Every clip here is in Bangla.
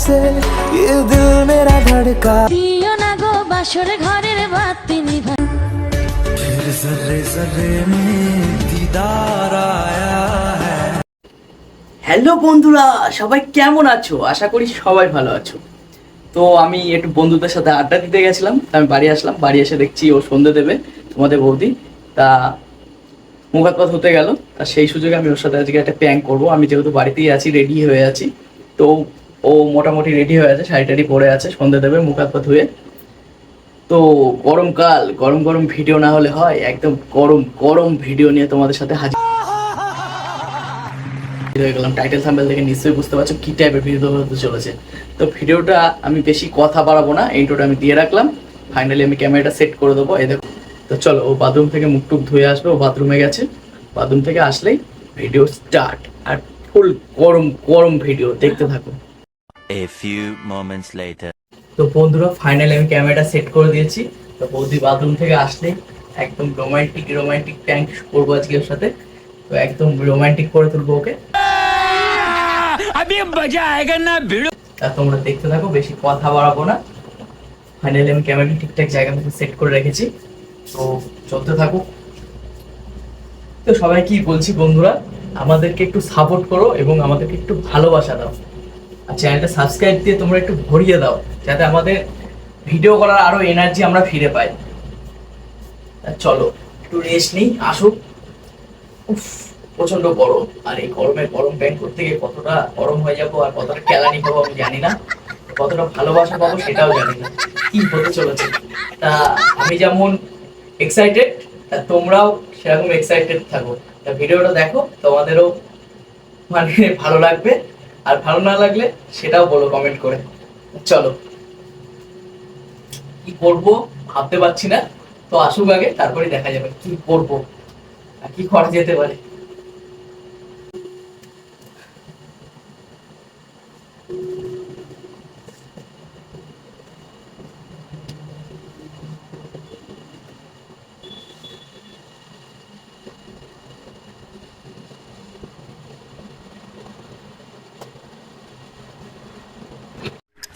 कैसे ये दिल मेरा धड़का দিও না গো বাসর ঘরের বাতি নিভা फिर जर्रे जर्रे में दीदार आया है হ্যালো বন্ধুরা সবাই কেমন আছো আশা করি সবাই ভালো আছো তো আমি একটু বন্ধুদের সাথে আড্ডা দিতে গেছিলাম তা আমি বাড়ি আসলাম বাড়ি এসে দেখছি ও সন্ধে দেবে তোমাদের বৌদি তা মুখাতপাত হতে গেল তা সেই সুযোগে আমি ওর সাথে আজকে একটা প্যাঙ্ক করবো আমি যেহেতু বাড়িতেই আছি রেডি হয়ে আছি তো ও মোটামুটি রেডি হয়ে আছে, শাড়ি টাড়ি পরে আছে, সন্ধে দেবে মুখাতপাত ধুয়ে। তো গরমকাল, গরম গরম ভিডিও না হলে হয়, একদম গরম গরম ভিডিও নিয়ে তোমাদের সাথে হাজির হয়ে গেলাম। টাইটেল থাম্বেল দেখে নিশ্চয়ই বুঝতে পারছ কি টাইপের ভিডিও হতে চলেছে। তো ভিডিওটা আমি বেশি কথা বাড়াবো না ইন্ট্রোটা আমি দিয়ে রাখলাম। ফাইনালি আমি ক্যামেরাটা সেট করে দেবো, এই দেখো। তো চলো, ও বাথরুম থেকে মুখ টুক ধুয়ে আসবে ও বাথরুমে গেছে। বাথরুম থেকে আসলেই ভিডিও স্টার্ট আর ফুল গরম গরম ভিডিও দেখতে থাকো। A few moments later. তো বন্ধুরা ফাইনালি আমি ক্যামেরাটা সেট করে দিয়েছি। তো বৌদি বাথরুম থেকে আসলে একদম রোমান্টিক রোমান্টিক ট্যাঙ্ক করব আজকে ওর সাথে। তো একদম রোমান্টিক করে তুলবো ওকে। তা তোমরা দেখতে থাকো বেশি কথা বাড়াবো না। ফাইনালি আমি ক্যামেরাটা ঠিকঠাক জায়গা মতো সেট করে রেখেছি। তো চলতে থাকুক তো সবাই কি বলছি বন্ধুরা আমাদেরকে একটু সাপোর্ট করো এবং আমাদেরকে একটু ভালোবাসা দাও। আর চ্যানেলটা সাবস্ক্রাইব দিয়ে তোমরা একটু ভরিয়ে দাও, যাতে আমাদের ভিডিও করার আরও এনার্জি আমরা ফিরে পাই। চলো, একটু রেস্ট নিই, আসুক। উফ প্রচণ্ড গরম। আর এই গরমে গরম ব্যাংক করতে গিয়ে কতটা গরম হয়ে যাব আর কতটা ক্যালানি পাবো আমি জানি না। কতটা ভালোবাসা পাবো সেটাও জানি না। কি হতে চলেছে? তা আমি যেমন এক্সাইটেড তা তোমরাও সেরকম এক্সাইটেড থাকো। তা ভিডিওটা দেখো, তোমাদেরও মানে ভালো লাগবে। আর ভালো না লাগলে সেটাও বলো কমেন্ট করে। চলো। কি করব ভাবতে পারছি না। তো আসুক আগে, তারপরে দেখা যাবে কি করব আর কি করা যেতে পারে।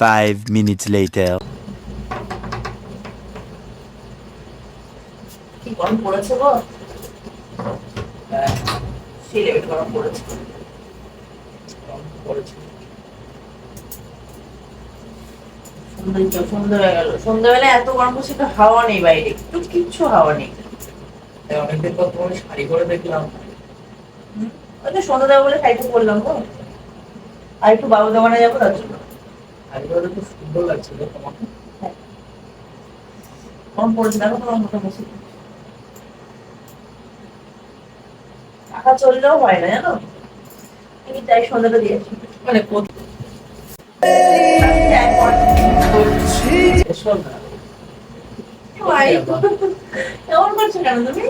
Five minutes later. কি, গরম পড়েছে গো? হ্যাঁ সেই লেভেল গরম পড়েছে। হয়ে সন্ধ্যাবেলা এত গরম পড়ছে, তো হাওয়া নেই বাইরে। একটু কিচ্ছু হাওয়া নেই। অনেকদিন পর তোমার শাড়ি করে দেখলাম। ওই তো সন্ধ্যা দেবো বলে শাড়িটা পরলাম গো। আর একটু বাবু দোকানে যাব তার জন্য। করে খুব সুন্দর লাগছিল তোমাকে পড়েছে দেখো তোমার টাকা চললেও হয় না জানো? আমি তাই সন্ধ্যাটা দিয়েছি মানে কেমন করছ কেন তুমি?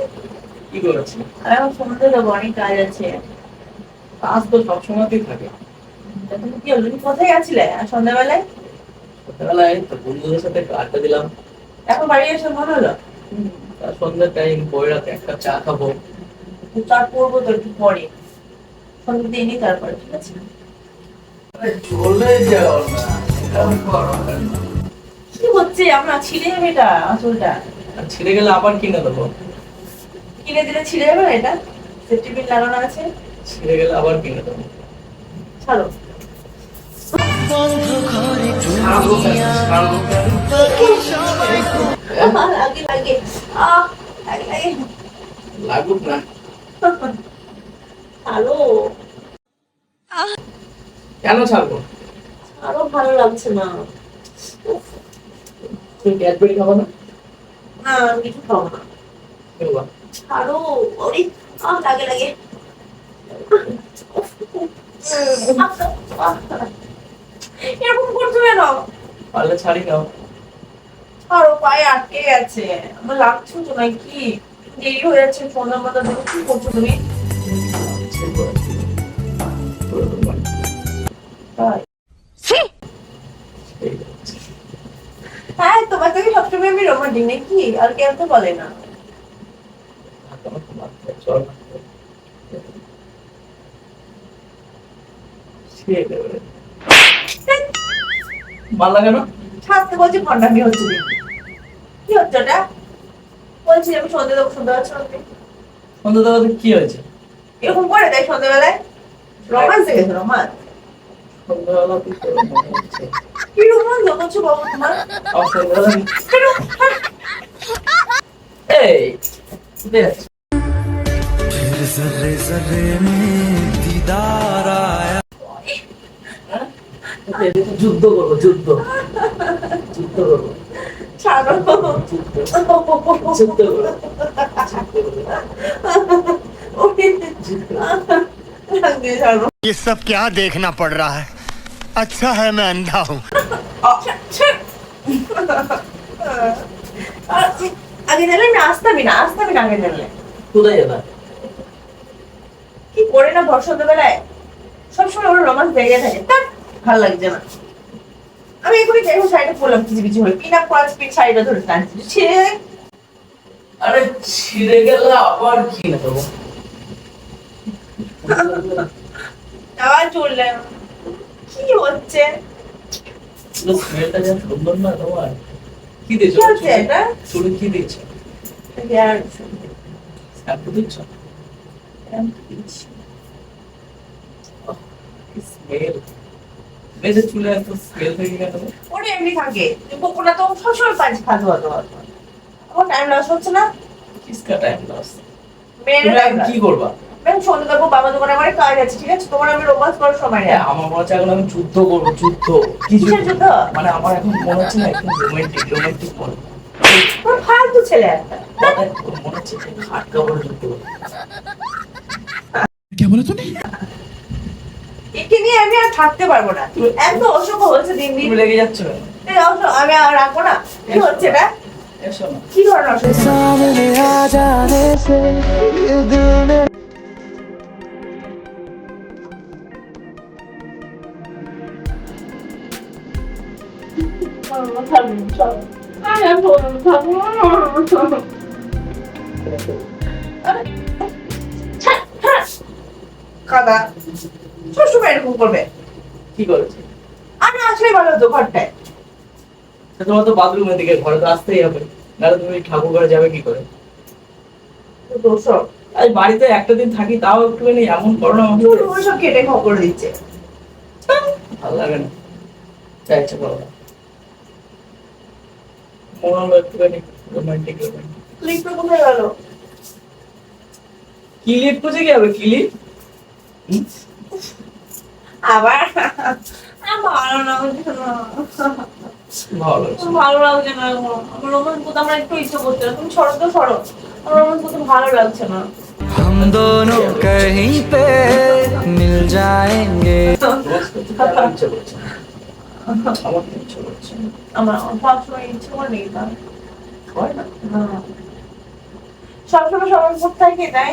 কি করেছি? আর এখন সন্ধ্যা দেবো অনেক কাজ আছে। কাজ তো সবসময়তেই থাকে। তা তুমি কি হলো তুমি কোথায় গেছিলে আর সন্ধ্যাবেলায়? সন্ধ্যাবেলায় তো বন্ধুদের সাথে একটু আড্ডা দিলাম। এখন বাড়ি এসে মনে হলো? তার সন্ধ্যার টাইম বই রাতে একটা চা খাব। পড়ব তো একটু পরে। সন্ধ্যা দিয়ে নি তারপরে ঠিক আছে। চলে যাও। কি হচ্ছে? আমরা ছিঁড়ে যাবে এটা আসলটা আর ছিঁড়ে গেলে আবার কিনে দেবো। কিনে দিলে ছিঁড়ে যাবে এটা? সেফটি পিন লাগানো আছে। ছিঁড়ে গেলে আবার কিনে দেবো। ছাড়ো। লাগে লাগে লাগুক না ছাড়ো কেন ছাড়বো আরও ভালো লাগছে না তুমি ক্যাডবেরি খাব না কিছু খাব না আহ লাগে লাগে। এরকম করছ কেন? পারলে ছাড়ি নাও। ছাড়ো পায়ে আটকে গেছে। আমার লাগছে তো নাকি? দেরি হয়ে যাচ্ছে মাথা দেখো কি করছ তুমি। হ্যাঁ তোমার থেকে সবসময় আমি রোমান্টিক নাকি? আর কেউ তো বলে না। আর তোমার চল ভাল লাগে না ছাড়তে বলছি ভণ্ডামি হচ্ছে দেখি। কি হচ্ছে ওটা বলছি আমি সন্ধ্যে দেবো সন্ধ্যে হচ্ছে সন্ধ্যা দেওয়াতে কি হয়েছে এরকম করে দেয় সন্ধ্যেবেলায় রোমান্স দেখেছো রোমান্স সন্ধ্যাবেলা কি করে মনে হচ্ছে কি রোমান্স দেখছো বাবু তোমার আমার সন্ধ্যাবেলা এই কোথায় যাচ্ছ? फिर जर्रे जर्रे में दीदार आया কোথায় যাচ্ছ? যুদ্ধ করবো যুদ্ধ যুদ্ধ করবো ছাড়ো যুদ্ধ যুদ্ধ করবো ছাড়ো ये सब क्या देखना पड़ रहा है अच्छा है मैं अंधा हूँ আগে জানলে না আসতামই না আসতামই না আগে জানলে কোথায় যাবা কি করে না ভর সন্ধ্যেবেলায় সবসময় ওর রোমান্স বেরিয়ে থাকে তার ভালো লাগছে না। আমি এখনই যাই হোক শাড়িটা পরলাম কিছু কিছু হয়ে পিন আপ করা স্পিড শাড়িটা ধরে টানছি। ছেড়ে আরে ছিঁড়ে গেলে আবার কি নেব আবার চললে কি হচ্ছে? সুন্দর না তোমার? কি দিয়েছ? এটা? চুলে কি দিয়েছ? আর শ্যাম্পু দিচ্ছ স্মেল মেয়েদের চুলে এত স্মেল থেকে কেন? ওটা এমনি থাকে। বকুনা তো সবসময় পাঁচ খাওয়া হতো আমার টাইম লস হচ্ছে না। কিসকা টাইম লস কি করবা? ম্যাম সন্ধ্যে দেবো বাবা দোকানে আমার কাজ আছে ঠিক আছে? তোমার আমি রোমান্স করার সময় নেই হ্যাঁ, আমার মনে হচ্ছে এখন আমি যুদ্ধ করব যুদ্ধ। কিসের যুদ্ধ? মানে আমার এখন মনে হচ্ছে না একদম রোমান্টিক রোমান্টিক মনে ফালতু ছেলে একটা। মানে হচ্ছে খাট কাপড় যুদ্ধ করব। একে নিয়ে আমি আর থাকতে পারব না। এত অসুখ হচ্ছে দিন দিন। লেগে যাচ্ছে আমি আর রাখব না। কি হচ্ছে এটা কাদা। এরকম করবে? কি করেছে? আমি আসলে ভালো হতো ঘরটায়। তোমার তো বাথরুমের দিকে ঘরে তো আসতেই হবে। নাহলে তুমি ঠাকুর ঘরে যাবে কি করে? আজ বাড়িতে একটা দিন থাকি তাও একটুখানি এমন করো না আমাকে তুমি সব কেটে খবর দিচ্ছে? ভালো লাগে না। যা ইচ্ছা করো। না। মনে হলো একটুখানি রোমান্টিক রোমান্টিক ক্লিপটা কোথায় গেল? কিলিপ কিলিপ আবার আমার ভালো লাগছে না ভালো লাগছে ভালো লাগছে না আমার রোমান্স করতে আমার একটু ইচ্ছে করছে না তুমি সরো তো সরো আমার রোমান্স করতে ভালো লাগছে না हम दोनों कहीं पे मिल जाएंगे রোজ করতে তো আমার ইচ্ছে করছে না। আমার তো ইচ্ছে করছে না। আমার সবসময় ইচ্ছে করে নেই তা হয় না সবসময় সবার উপর থাকে তাই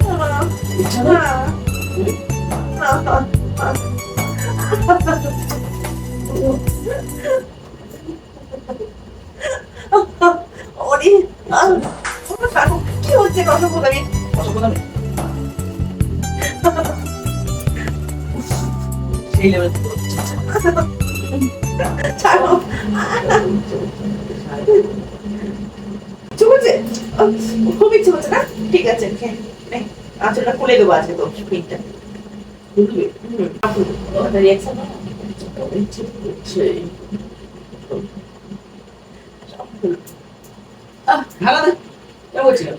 কি হচ্ছে? বলে আমি। অসুবিধা সেই লেভেল ছাড়ো। করছে না? ঠিক আছে হ্যাঁ, নে, আঁচলটা খুলে দেবো আজকে তো রিয়াকশন ইচ্ছে কেমন বলছিলাম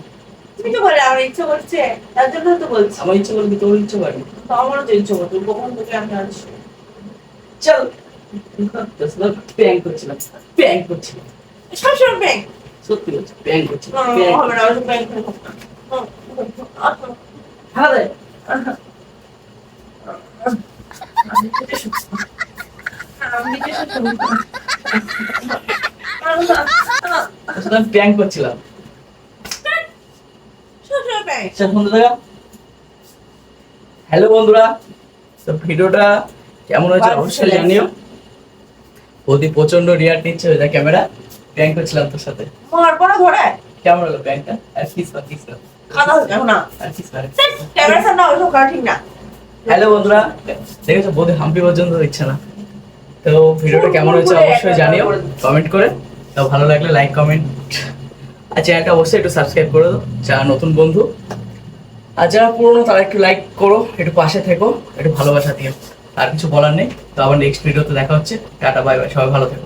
তুমি তো বলে আমার ইচ্ছে করছে তার জন্য তো বলছি। আমার ইচ্ছে করলে তোর ইচ্ছে করে। তো আমারও তো ইচ্ছে করছে কখন থেকে আমি আছি চল। প্যাং করছিলাম প্যাং করছিলাম। সবসময় ব্যাংক সত্যি বলছি প্যাং করছিলাম হবে না ব্যাংক ঢাকা আমি আমি প্র্যাঙ্ক করছিলাম। ব্যাগ। আচ্ছা বন্ধুরা হ্যালো বন্ধুরা তো ভিডিওটা কেমন হয়েছে অবশ্যই জানিও। অতি প্রচণ্ড রিয়ার নিচ্ছে ওই ক্যামেরা প্র্যাঙ্ক করছিলাম তোর সাথে। মারবো না ধরে কেমন হলো প্র্যাঙ্কটা আর কিস হয়ে না। কিস না হ্যালো বন্ধুরা দেখেছ বোধহয় হাম্পি পর্যন্ত দিচ্ছে না। তো ভিডিওটা কেমন হয়েছে অবশ্যই জানিও। কমেন্ট করে। তো ভালো লাগলে লাইক কমেন্ট আর চ্যানেলটা অবশ্যই একটু সাবস্ক্রাইব করে দাও, যারা নতুন বন্ধু। আর যারা পুরনো, তারা একটু লাইক করো, একটু পাশে থেকো, একটু ভালোবাসা দিও। আর কিছু বলার নেই। তো আবার নেক্সট ভিডিওতে দেখা হচ্ছে। টাটা বাই বাই সবাই ভালো থেকো।